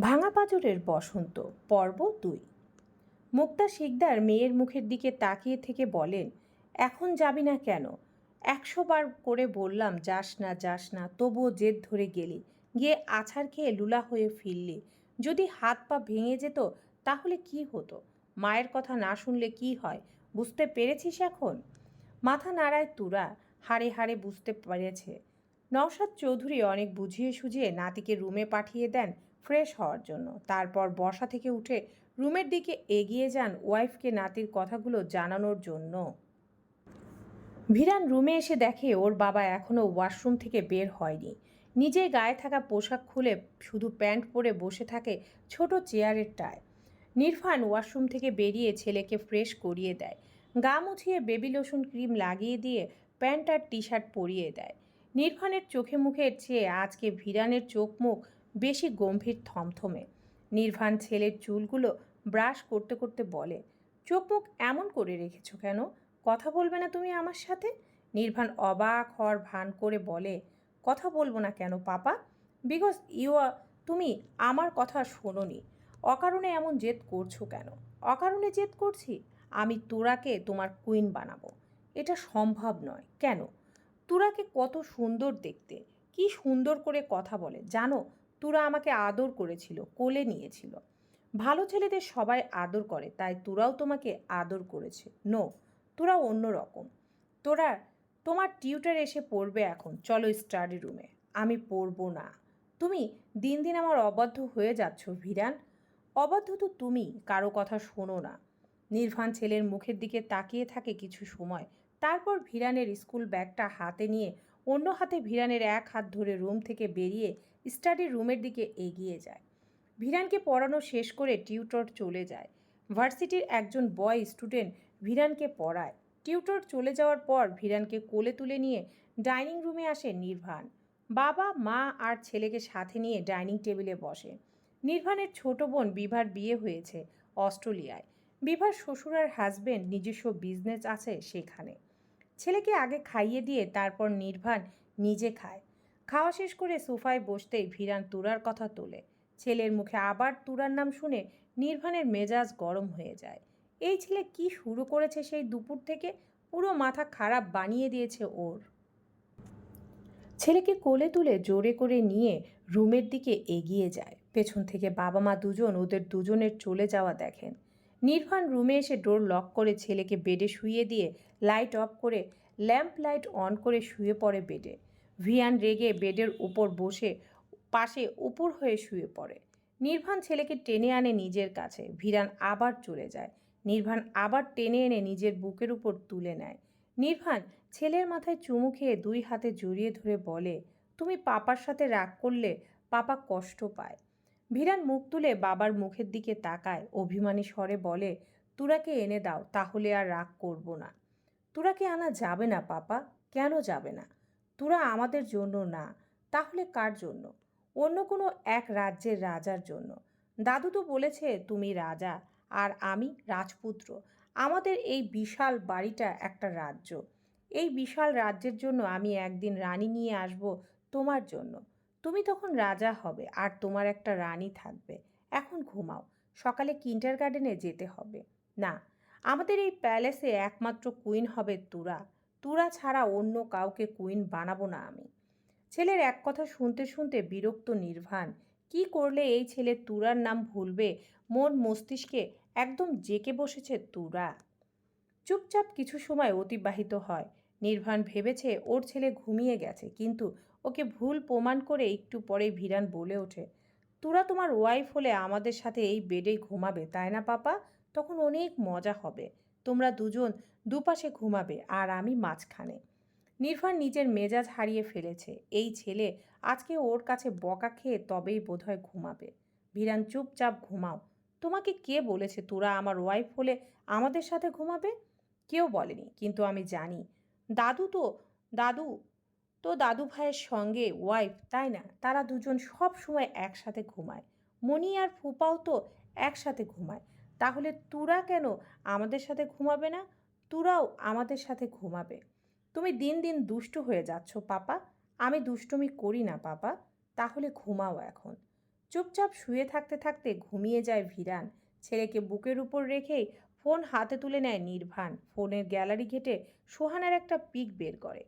ভাঙা পাঁজরের বসন্ত, পর্ব দুই। মুক্তা শিকদার মেয়ের মুখের দিকে তাকিয়ে থেকে বলেন, এখন যাবি না কেন? একশো বার করে বললাম, যাস না যাস না, তবুও জেদ ধরে গেলি। গিয়ে আছাড় খেয়ে লুলা হয়ে ফিরলি। যদি হাত পা ভেঙে যেত, তাহলে কি হতো? মায়ের কথা না শুনলে কি হয়? বুঝতে পেরেছিস এখন? মাথা নাড়ায় তুরা, হাড়ে হাড়ে বুঝতে পেরেছে। নওশাদ চৌধুরী অনেক বুঝিয়ে সুঝিয়ে নাতিকে রুমে পাঠিয়ে দেন। ফ্রেশ হওয়ার জন্য। তারপর বসা থেকে উঠে রুমের দিকে এগিয়ে যান ওয়াইফকে নাতির কথাগুলো জানানোর জন্য। ভিরান রুমে এসে দেখে ওর বাবা এখনও ওয়াশরুম থেকে বের হয়নি। নিজে গায়ে থাকা পোশাক খুলে শুধু প্যান্ট পরে বসে থাকে ছোট চেয়ারের টায়। নির্ফান ওয়াশরুম থেকে বেরিয়ে ছেলেকে ফ্রেশ করিয়ে দেয়। গা মুছিয়ে বেবি লোশন ক্রিম লাগিয়ে দিয়ে প্যান্ট আর টি শার্ট পরিয়ে দেয়। নির্ফানের চোখে মুখের চেয়ে আজকে ভিরানের চোখ মুখ বেশি গম্ভীর থমথমে। নির্ভান ছেলের চুলগুলো ব্রাশ করতে করতে বলে, চোখ মুখ এমন করে রেখেছ কেন? কথা বলবে না তুমি আমার সাথে? নির্ভান অবাক হওয়ার ভান করে বলে, কথা বলব না কেন পাপা? বিকজ ইউ তুমি আমার কথা শোনোনি। অকারণে এমন জেদ করছ কেন? অকারণে জেদ করছি? আমি তোরাকে তোমার কুইন বানাবো। এটা সম্ভব নয়। কেন? তোরাকে কত সুন্দর দেখতে। কি সুন্দর করে কথা বলে। জানো তুরা আমাকে আদর করেছিল, কোলে নিয়েছিল। ভালো ছেলেদের সবাই আদর করে, তাই তোরাও তোমাকে আদর করেছে। নো তোরা অন্য রকম। তোরা, তোমার টিউটার এসে পড়বে এখন, চলো স্টাডি রুমে আমি পড়ব না। তুমি দিন দিন আমার অবাধ্য হয়ে যাচ্ছ, ভিরান। অবাধ্য তো তুমি, কারও কথা শোনো না। নির্ভান ছেলের মুখের দিকে তাকিয়ে থাকে কিছু সময়। তারপর ভিরানের স্কুল ব্যাগটা হাতে নিয়ে, অন্য হাতে ভিরানের এক হাত ধরে রুম থেকে বেরিয়ে স্টাডি রুমের দিকে এগিয়ে যায়। ভিরানকে পড়ানো শেষ করে টিউটর চলে যায়। ভার্সিটির একজন বয় স্টুডেন্ট ভিরানকে পড়ায়। টিউটর চলে যাওয়ার পর ভিরানকে কোলে তুলে নিয়ে ডাইনিং রুমে আসে নির্ভান। বাবা, মা আর ছেলেকে সাথে নিয়ে ডাইনিং টেবিলে বসে। নির্ভানের ছোট বোন বিভার বিয়ে হয়েছে অস্ট্রেলিয়ায়। বিভার শ্বশুর আর হাজবেন্ড নিজস্ব বিজনেস আছে সেখানে। ছেলেকে আগে খাইয়ে দিয়ে তারপর নির্ভান নিজে খায়। খাওয়া শেষ করে সোফায় বসতেই ভিরান তুরার কথা তোলে। ছেলের মুখে আবার তুরার নাম শুনে নির্ভানের মেজাজ গরম হয়ে যায়। এই ছেলে কি শুরু করেছে সেই দুপুর থেকে? পুরো মাথা খারাপ বানিয়ে দিয়েছে ওর। ছেলেকে কোলে তুলে জোরে করে নিয়ে রুমের দিকে এগিয়ে যায়। পেছন থেকে বাবা মা দুজন ওদের দুজনের চলে যাওয়া দেখেন। নির্ভান রুমে এসে ডোর লক করে ছেলেকে বেডে শুয়ে দিয়ে লাইট অফ করে ল্যাম্প লাইট অন করে শুয়ে পড়ে বেডে। ভিয়ান রেগে বেডের উপর বসে, পাশে উপর হয়ে শুয়ে পড়ে। নির্ভান ছেলেকে টেনে আনে নিজের কাছে। ভিরান আবার চলে যায়। নির্ভান আবার টেনে এনে নিজের বুকের উপর তুলে নেয়। নির্ভান ছেলের মাথায় চুমু খেয়ে দুই হাতে জড়িয়ে ধরে বলে, তুমি পাপার সাথে রাগ করলে পাপা কষ্ট পায়। ভিরান মুখ তুলে বাবার মুখের দিকে তাকায়। অভিমানী স্বরে বলে, তুরাকে এনে দাও, তাহলে আর রাগ করব না। তুরাকে আনা যাবে না, পাপা। কেন যাবে না? তুরা আমাদের জন্য না, তাহলে কার জন্য? অন্য কোনো এক রাজ্যের রাজার জন্য। দাদু তো বলেছে, তুমি রাজা আর আমি রাজপুত্র। আমাদের এই বিশাল বাড়িটা একটা রাজ্য। এই বিশাল রাজ্যের জন্য আমি একদিন রানী নিয়ে আসব তোমার জন্য। তুমি তখন রাজা হবে আর তোমার একটা রানী থাকবে। এখন ঘুমাও। সকালে কিন্টার গার্ডেনে যেতে হবে। না, আমাদের এই প্যালেসে একমাত্র কুইন হবে তুরা। তুরা ছাড়া অন্য কাউকে কুইন বানাবো না আমি। ছেলের এক কথা শুনতে শুনতে বিরক্ত নির্ভান কি করলে এই ছেলে তুরার নাম ভুলবে? মন মস্তিষ্কে একদম জেকে বসেছে তুরা। চুপচাপ কিছু সময় অতিবাহিত হয়। নির্ভান ভেবেছে ওর ছেলে ঘুমিয়ে গেছে, কিন্তু ওকে ভুল প্রমাণ করে একটু পরে ভিরান বলে ওঠে, তুরা তোমার ওয়াইফ হলে আমাদের সাথে এই বেডেই ঘুমাবে, তাই না পাপা? তখন অনেক মজা হবে। তোমরা দুজন দুপাশে ঘুমাবে আর আমি মাঝখানে। নির্ভান নিজের মেজাজ হারিয়ে ফেলেছে। এই ছেলে আজকে ওর কাছে বকা খেয়ে তবেই বোধহয় ঘুমাবে। ভিরান চুপচাপ ঘুমাও। তোমাকে কে বলেছে তোরা আমার ওয়াইফ হলে আমাদের সাথে ঘুমাবে? কেউ বলেনি, কিন্তু আমি জানি। দাদু তো দাদু তো দাদু ভাইয়ের সঙ্গে ওয়াইফ তাই না? তারা দুজন সব সময় একসাথে ঘুমায়। মণি আর ফুপাও তো একসাথে ঘুমায়। তাহলে তুরা কেন আমাদের সাথে ঘুমাবে না? তুরাও আমাদের সাথে ঘুমাবে। তুমি দিন দিন দুষ্টু হয়ে যাচ্ছ, পাপা। আমি দুষ্টুমি করি না, পাপা। তাহলে ঘুমাও এখন। চুপচাপ শুয়ে থাকতে থাকতে ঘুমিয়ে যায় ভিরান। ছেলেকে বুকের উপর রেখেই ফোন হাতে তুলে নেয় নির্ভান ফোনের গ্যালারি ঘেটে সোহানার একটা পিক বের করে।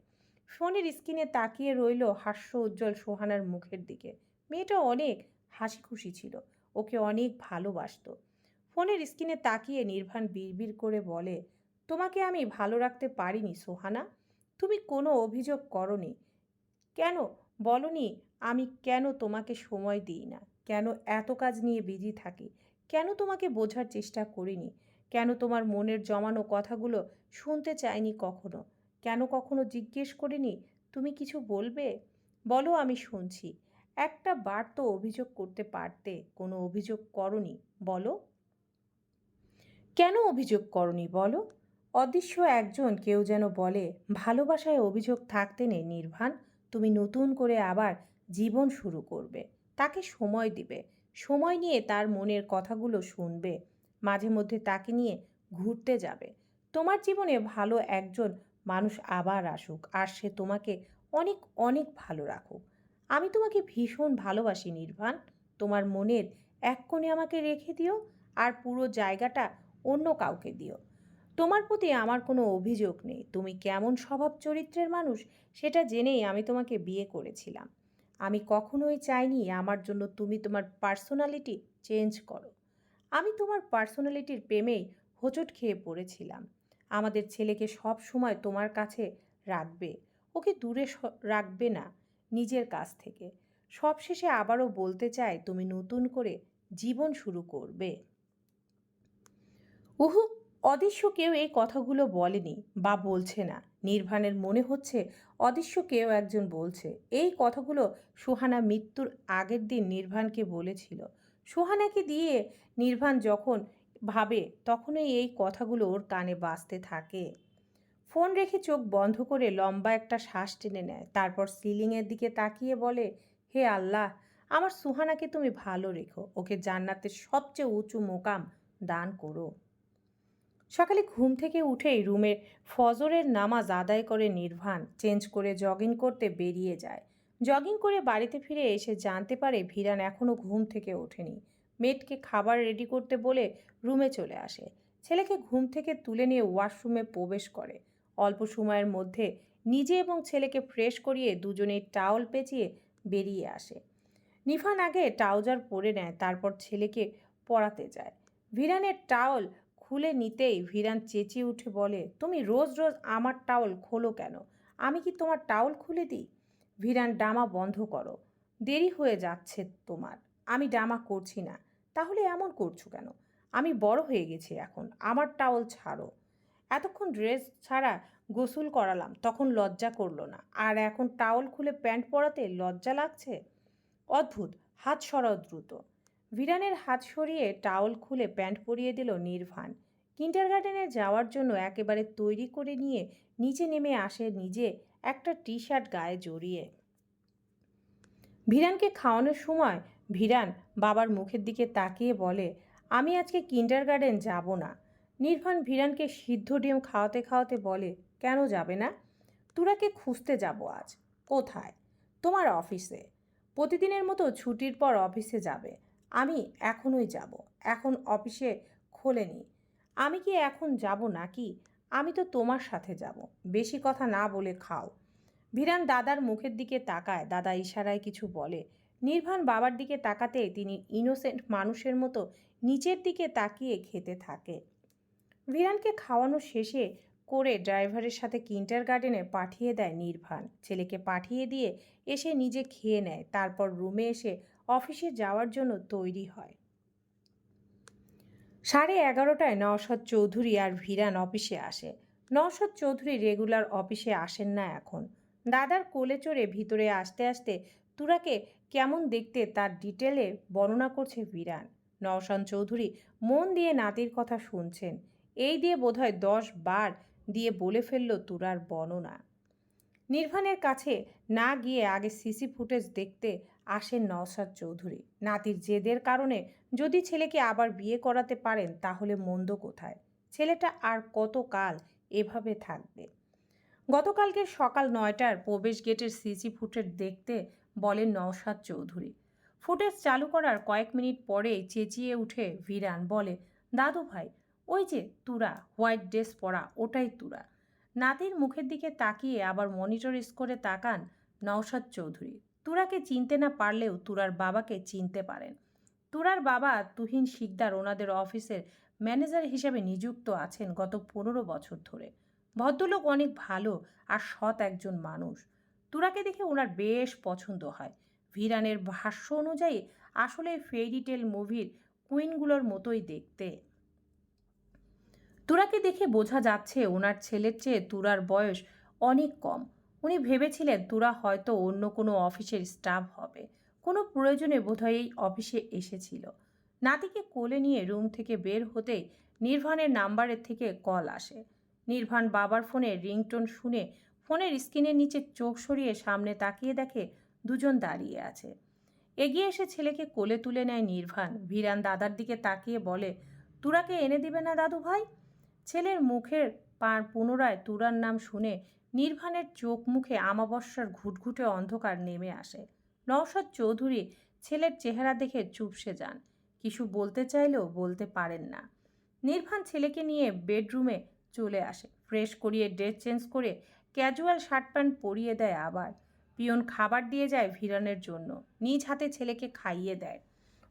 ফোনের স্ক্রিনে তাকিয়ে রইল হাস্য উজ্জ্বল সোহানার মুখের দিকে। মেয়েটা অনেক হাসি খুশি ছিল। ওকে অনেক ভালোবাসতো। ফোনের স্ক্রিনে তাকিয়ে নির্ভান বিড়বিড় করে বলে, তোমাকে আমি ভালো রাখতে পারিনি সোহানা। তুমি কোনো অভিযোগ করনি। কেন? বলনি, আমি কেন তোমাকে সময় দিই না? কেন এত কাজ নিয়ে বিজি থাকি? কেন তোমাকে বোঝার চেষ্টা করিনি? কেন তোমার মনের জমানো কথাগুলো শুনতে চাইনি কখনো? কেন কখনো জিজ্ঞেস করিনি, তুমি কিছু বলবে? বলো, আমি শুনছি। একটা বার তো অভিযোগ করতে পারতে কোনো অভিযোগ করনি। বলো। কেন অভিযোগ করনি বলো? অদৃশ্য একজন কেউ যেন বলে, ভালোবাসায় অভিযোগ থাকতে নেই নির্ভান তুমি নতুন করে আবার জীবন শুরু করবে। তাকে সময় দিবে। সময় নিয়ে তার মনের কথাগুলো শুনবে। মাঝে মধ্যে তাকে নিয়ে ঘুরতে যাবে। তোমার জীবনে ভালো একজন মানুষ আবার আসুক, আর সে তোমাকে অনেক অনেক ভালো রাখুক। আমি তোমাকে ভীষণ ভালোবাসি নির্বাণ তোমার মনের এক কোণে আমাকে রেখে দিও, আর পুরো জায়গাটা অন্য কাউকে দিও। তোমার প্রতি আমার কোনো অভিযোগ নেই। তুমি কেমন স্বভাব চরিত্রের মানুষ সেটা জেনেই আমি তোমাকে বিয়ে করেছিলাম। আমি কখনোই চাইনি আমার জন্য তুমি তোমার পার্সোনালিটি চেঞ্জ করো। আমি তোমার পার্সোনালিটির প্রেমেই হোঁচট খেয়ে পড়েছিলাম। আমাদের ছেলেকে সব সময় তোমার কাছে রাখবে। ওকে দূরে রাখবে না নিজের কাছ থেকে। সবশেষে আবারও বলতে চাই, তুমি নতুন করে জীবন শুরু করবে। উহু, অদৃশ্য কেউ এই কথাগুলো বলেনি বা বলছে না। নির্ভানের মনে হচ্ছে অদৃশ্য কেউ একজন বলছে। এই কথাগুলো সুহানা মৃত্যুর আগের দিন নির্ভানকে বলেছিল। সুহানাকে দিয়ে নির্ভান যখন ভাবে, তখনই এই কথাগুলো ওর কানে বাজতে থাকে। ফোন রেখে চোখ বন্ধ করে লম্বা একটা শ্বাস টেনে নেয়। তারপর সিলিংয়ের দিকে তাকিয়ে বলে, হে আল্লাহ, আমার সুহানাকে তুমি ভালো রেখো। ওকে জান্নাতের সবচেয়ে উঁচু মোকাম দান করো। সকালে ঘুম থেকে উঠেই রুমের ফজরের নামাজ আদায় করে নির্ভান চেঞ্জ করে জগিং করতে বেরিয়ে যায়। জগিং করে বাড়িতে ফিরে এসে জানতে পারে ভিরান এখনও ঘুম থেকে ওঠেনি। মেয়েটকে খাবার রেডি করতে বলে রুমে চলে আসে। ছেলেকে ঘুম থেকে তুলে নিয়ে ওয়াশরুমে প্রবেশ করে। অল্প সময়ের মধ্যে নিজে এবং ছেলেকে ফ্রেশ করিয়ে দুজনেই টাওয়াল পেঁচিয়ে বেরিয়ে আসে। নিফান আগে ট্রাউজার পরে নেয়, তারপর ছেলেকে পড়াতে যায়। ভিরানের টাওয়াল খুলে নিতেই ভিরান চেঁচিয়ে উঠে বলে, তুমি রোজ রোজ আমার টাওয়াল খোলো কেন? আমি কি তোমার টাওয়াল খুলে দিই? ভিরান ডামা বন্ধ করো, দেরি হয়ে যাচ্ছে তোমার, আমি ডামা করছি না, তাহলে এমন করছ কেন? আমি বড় হয়ে গেছি এখন, আমার টাওয়াল ছাড়ো। এতক্ষণ ড্রেস ছাড়া গোসল করালাম, তখন লজ্জা করল না, আর এখন টাওয়াল খুলে প্যান্ট পরাতে লজ্জা লাগছে? অদ্ভুত, হাত সরাও দ্রুত। ভিরানের হাত সরিয়ে টাওয়াল খুলে প্যান্ট পরিয়ে দিল নির্ভান। কিন্টার গার্ডেনে যাওয়ার জন্য একেবারে তৈরি করে নিয়ে নিচে নেমে আসে নিজে একটা টি শার্ট গায়ে জড়িয়ে। ভিরানকে খাওয়ানোর সময় ভিরান বাবার মুখের দিকে তাকিয়ে বলে, আমি আজকে কিন্ডার গার্ডেন যাব না। নির্ভান ভিরানকে সিদ্ধ ডিম খাওয়াতে খাওয়াতে বলে, কেন যাবে না? তুরাকে খুঁজতে যাব আজ। কোথায়? তোমার অফিসে। প্রতিদিনের মতো ছুটির পর অফিসে যাবে। আমি এখনই যাব, এখন অফিসে খোলেনি আমি কি এখন যাব নাকি? আমি তো তোমার সাথে যাব, বেশি কথা না বলে খাও। ভিরান দাদার মুখের দিকে তাকায়, দাদা ইশারায় কিছু বলে। নির্ভান বাবার দিকে তাকাতে তিনি ইনোসেন্ট মানুষের মতো নিচের দিকে তাকিয়ে খেতে থাকে। ভিরানকে খাওয়ানো শেষে করে ড্রাইভারের সাথে কিন্টার গার্ডেনে পাঠিয়ে দেয় নির্ভান ছেলেকে পাঠিয়ে দিয়ে এসে নিজে খেয়ে নেয়, তারপর রুমে এসে অফিসে যাওয়ার জন্য তৈরি হয়। সাড়ে এগারোটায় নওশাদ চৌধুরী আর ভিরান অফিসে আসে। নওশাদ চৌধুরী রেগুলার অফিসে আসেন না এখন। দাদার কোলে চড়ে ভিতরে আসতে আসতে তুরাকে কেমন দেখতে তার ডিটেলে বর্ণনা করছে ভিরান। নওশান চৌধুরী মন দিয়ে নাতির কথা শুনছেন। এই দিয়ে বোধহয় দশ বার দিয়ে বলে ফেলল তুরার বর্ণনা নির্ভানের কাছে না গিয়ে আগে সিসি ফুটেজ দেখতে আসেন নওশাদ চৌধুরী। নাতির জেদের কারণে যদি ছেলেকে আবার বিয়ে করাতে পারেন তাহলে মন্দ কোথায়? ছেলেটা আর কত কাল এভাবে থাকবে? গতকালকে সকাল নয়টার প্রবেশ গেটের সিসি ফুটেজ দেখতে বলেন নওশাদ চৌধুরী। ফুটেজ চালু করার কয়েক মিনিট পরে চেঁচিয়ে উঠে ভিরান বলে দাদু ভাই ওই যে তুরা, হোয়াইট ড্রেস পরা, ওটাই তুরা। নাতির মুখের দিকে তাকিয়ে আবার মনিটর স্কোরে তাকান নওশাদ চৌধুরী। তুরাকে চিনতে না পারলেও তুরার বাবাকে চিনতে পারেন। তুরার বাবা তুহিন শিকদার ওনাদের অফিসের ম্যানেজার হিসেবে নিযুক্ত আছেন গত পনেরো বছর ধরে। ভদ্রলোক অনেক ভালো আর সৎ একজন মানুষ। তুরাকে দেখে ওনার বেশ পছন্দ হয়। ভিরানের ভাষ্য অনুযায়ী আসলে ফেরি টেল মুভির কুইনগুলোর মতোই দেখতে। তুরাকে দেখে বোঝা যাচ্ছে ওনার ছেলের চেয়ে তুরার বয়স অনেক কম। উনি ভেবেছিলেন তুরা হয়তো অন্য কোনো অফিসের স্টাফ হবে। কোনো প্রয়োজনে বোধহয় এই অফিসে এসেছিল। নাতিকে কোলে নিয়ে রুম থেকে বের হতেই নির্ভানের নাম্বারের থেকে কল আসে। নির্ভান বাবার ফোনে রিংটোন শুনে ফোনের স্ক্রিনের নিচে চোখ সরিয়ে সামনে তাকিয়ে দেখে দুজন দাঁড়িয়ে আছে। এগিয়ে এসে ছেলেকে কোলে তুলে নেয় নির্ভান। ভিরান দাদার দিকে তাকিয়ে বলে, তুরাকে এনে দিবে না দাদু ভাই ছেলের মুখের পুনরায় তুরার নাম শুনে নির্ভানের চোখ মুখে আমাবস্যার ঘুটঘুটে অন্ধকার নেমে আসে। নওশাদ চৌধুরী ছেলের চেহারা দেখে চুপসে যান। কিছু বলতে চাইলেও বলতে পারেন না। নির্ভান ছেলেকে নিয়ে বেডরুমে চলে আসে। ফ্রেশ করিয়ে ড্রেস চেঞ্জ করে ক্যাজুয়াল শার্ট প্যান্ট পরিয়ে দেয় আবার। পিয়ন খাবার দিয়ে যায় ভিরানের জন্য। নিজ হাতে ছেলেকে খাইয়ে দেয়।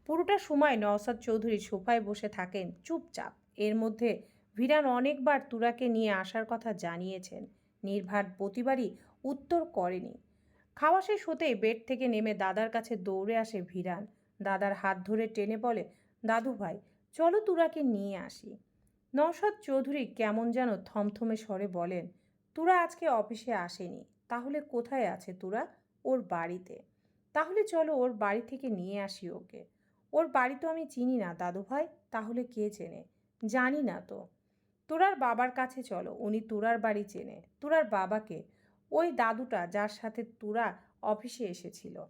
পুরোটা সময় নওসাদ চৌধুরী সোফায় বসে থাকেন চুপচাপ। এর মধ্যে ভিরান অনেকবার তুরাকে নিয়ে আসার কথা জানিয়েছেন। নির্ভার প্রতিবারই উত্তর করেনি। খাওয়া শেষ হতেই বেড থেকে নেমে দাদার কাছে দৌড়ে আসে ভিরান। দাদার হাত ধরে টেনে বলে, দাদু ভাই, চলো তুরাকে নিয়ে আসি। নওশাদ চৌধুরী কেমন যেন থমথমে স্বরে বলেন, তুরা আজকে অফিসে আসেনি, তাহলে কোথায় আছে তুরা? ওর বাড়িতে। তাহলে চলো ওর বাড়ি থেকে নিয়ে আসি ওকে। ওর বাড়ি তো আমি চিনি না, দাদু ভাই, তাহলে কে চেনে? জানি না তো। তোরার বাবার কাছে চলো, উনি তোরার বাড়ি চেনে। তোরার বাবাকে, ওই দাদুটা যার সাথে তোরা অফিসে এসেছিল।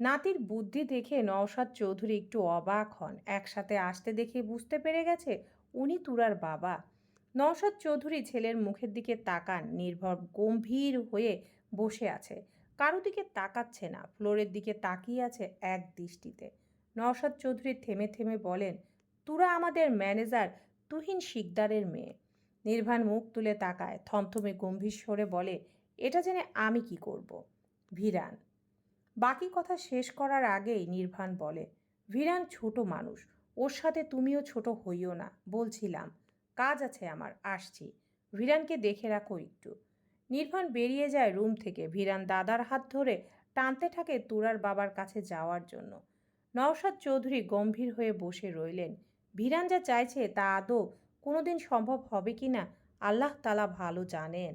নাতির বুদ্ধি দেখে নওশাদ চৌধুরী একটু অবাক হন। একসাথে আসতে দেখে বুঝতে পেরে গেছে, উনি তুরার বাবা। নওশাদ চৌধুরী ছেলের মুখের দিকে তাকান, নির্ভর, গম্ভীর হয়ে বসে আছে। কারও দিকে তাকাচ্ছে না, ফ্লোরের দিকে তাকিয়ে আছে এক দৃষ্টিতে। নওশাদ চৌধুরী থেমে থেমে বলেন, তুরা আমাদের ম্যানেজার তুহিন শিকদারের মেয়ে। নির্ভান মুখ তুলে তাকায়, থমথমে গম্ভীর স্বরে বলে, এটা জেনে আমি কি করব? ভিরান। বাকি কথা শেষ করার আগেই নির্ভান বলে, ভিরান ছোট মানুষ, ওর সাথে তুমিও ছোট হইও না, বলছিলাম। কাজ আছে আমার, আসছি। ভিরানকে দেখে রাখো একটু। নির্ভান বেরিয়ে যায় রুম থেকে, ভিরান দাদার হাত ধরে টানতে থাকে তুরার বাবার কাছে যাওয়ার জন্য। নওশাদ চৌধুরী গম্ভীর হয়ে বসে রইলেন ভিরান যা চাইছে তা আদৌ কোনোদিন সম্ভব হবে কি না, আল্লাহ তালা ভালো জানেন।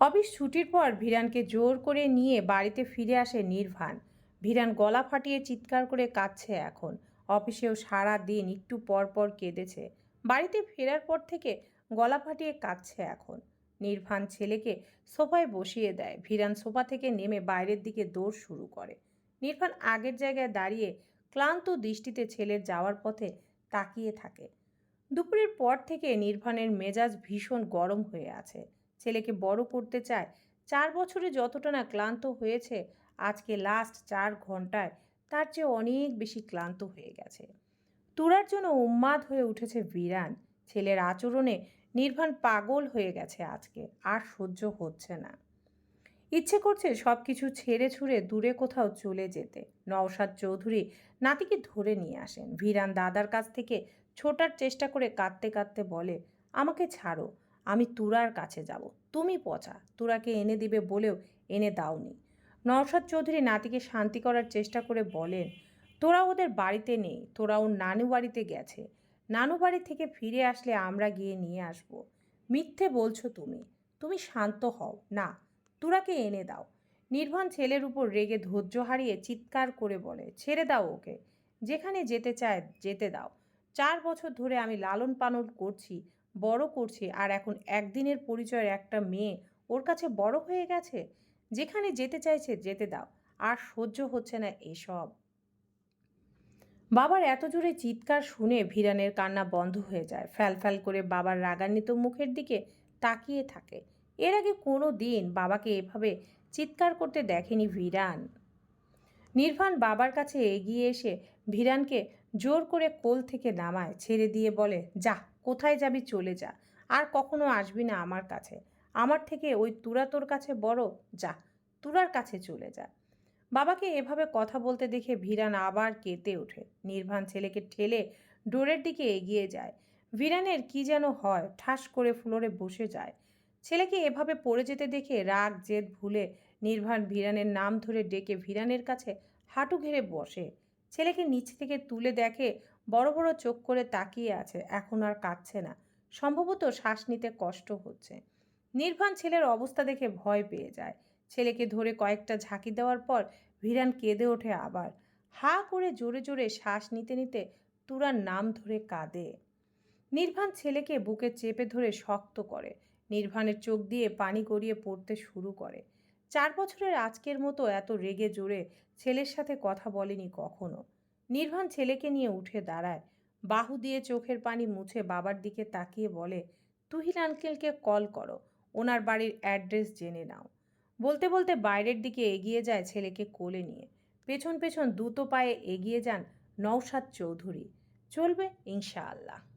অফিস ছুটির পর ভিরানকে জোর করে নিয়ে বাড়িতে ফিরে আসে নির্ভান। ভিরান গলা ফাটিয়ে চিৎকার করে কাঁদছে এখন। অফিসেও সারা দিন একটু পর পর কেঁদেছে। বাড়িতে ফেরার পর থেকে গলা ফাটিয়ে কাঁদছে এখন। নির্ভান ছেলেকে সোফায় বসিয়ে দেয়। ভিরান সোফা থেকে নেমে বাইরের দিকে দৌড় শুরু করে। নির্ভান আগের জায়গায় দাঁড়িয়ে ক্লান্ত দৃষ্টিতে ছেলের যাওয়ার পথে তাকিয়ে থাকে। দুপুরের পর থেকে নির্ভানের মেজাজ ভীষণ গরম হয়ে আছে। ছেলেকে বড় করতে চায়, চার বছরে যতটা না ক্লান্ত হয়েছে, আজকে লাস্ট চার ঘন্টায় তার চেয়ে অনেক বেশি ক্লান্ত হয়ে গেছে। তুরার জন্য উন্মাদ হয়ে উঠেছে বিরান। ছেলের আচরণে নির্ভান পাগল হয়ে গেছে আজকে, আর সহ্য হচ্ছে না। ইচ্ছে করছে সব কিছু ছেড়ে ছুড়ে দূরে কোথাও চলে যেতে। নওশাদ চৌধুরী নাতিকে ধরে নিয়ে আসেন। ভিরান দাদার কাছ থেকে ছোটার চেষ্টা করে কাঁদতে কাঁদতে বলে, আমাকে ছাড়ো, আমি তুরার কাছে যাব। তুমি পচা, তুরাকে এনে দিবে বলেও এনে দাওনি। নওশাদ চৌধুরী নাতিকে শান্তি করার চেষ্টা করে বলেন, তোরা ওদের বাড়িতে নেই, তোরা ওর নানু বাড়িতে গেছে। নানু বাড়ি থেকে ফিরে আসলে আমরা গিয়ে নিয়ে আসব। মিথ্যে বলছো তুমি। তুমি শান্ত হও, না তুরাকে এনে দাও। নির্ভান ছেলের উপর রেগে ধৈর্য হারিয়ে চিৎকার করে বলে, ছেড়ে দাও ওকে। যেখানে যেতে চায় যেতে দাও। চার বছর ধরে আমি লালন পালন করছি, বড় করছি, আর এখন একদিনের পরিচয়ের একটা মেয়ে ওর কাছে বড় হয়ে গেছে। যেখানে যেতে চাইছে যেতে দাও, আর সহ্য হচ্ছে না এসব। বাবার এত জোরে চিৎকার শুনে ভিরানের কান্না বন্ধ হয়ে যায়। ফ্যাল ফ্যাল করে বাবার রাগান্বিত মুখের দিকে তাকিয়ে থাকে। এর আগে কোনো দিন বাবাকে এভাবে চিৎকার করতে দেখেনি ভিরান। নির্ভান বাবার কাছে এগিয়ে এসে ভিরানকে জোর করে কোল থেকে নামায়, ছেড়ে দিয়ে বলে, যা, কোথায় যাবি চলে যা। আর কখনো আসবি না আমার কাছে। আমার থেকে ওই তুরা তোর কাছে বড়। যা, তুরার কাছে চলে যা। বাবাকে এভাবে কথা বলতে দেখে ভিরান আবার কেঁদে ওঠে। নির্ভান ছেলেকে ঠেলে ডোরের দিকে এগিয়ে যায়। ভিরানের কি যেন হয়, ঠাস করে ফ্লোরে বসে যায়। ছেলেকে এভাবে পড়ে যেতে দেখে রাগ, জেদ ভুলে নির্ভান ভিরানের নাম ধরে ডেকে ভিরানের কাছে হাঁটু ঘেরে বসে। ছেলেকে নিচ থেকে তুলে দেখে বড় বড় চোখ করে তাকিয়ে আছে। এখন আর কাঁদছে না। সম্ভবত শ্বাস নিতে কষ্ট হচ্ছে। নির্ভান ছেলের অবস্থা দেখে ভয় পেয়ে যায়। ছেলেকে ধরে কয়েকটা ঝাঁকি দেওয়ার পর ভিরান কেঁদে ওঠে আবার। হা করে জোরে জোরে শ্বাস নিতে নিতে তুরার নাম ধরে কাঁদে। নির্ভান ছেলেকে বুকে চেপে ধরে শক্ত করে। নির্ভানের চোখ দিয়ে পানি গড়িয়ে পড়তে শুরু করে। চার বছরের আজকের মতো এত রেগে জোরে ছেলের সাথে কথা বলেনি কখনো। নির্ভান ছেলেকে নিয়ে উঠে দাঁড়ায়। বাহু দিয়ে চোখের পানি মুছে বাবার দিকে তাকিয়ে বলে, তুহিন আঙ্কেলকে কল করো, ওনার বাড়ির অ্যাড্রেস জেনে নাও। বলতে বলতে বাইরের দিকে এগিয়ে যায় ছেলেকে কোলে নিয়ে। পেছন পেছন দ্রুত পায়ে এগিয়ে যান নওশাদ চৌধুরী। চলবে ইনশাআল্লাহ।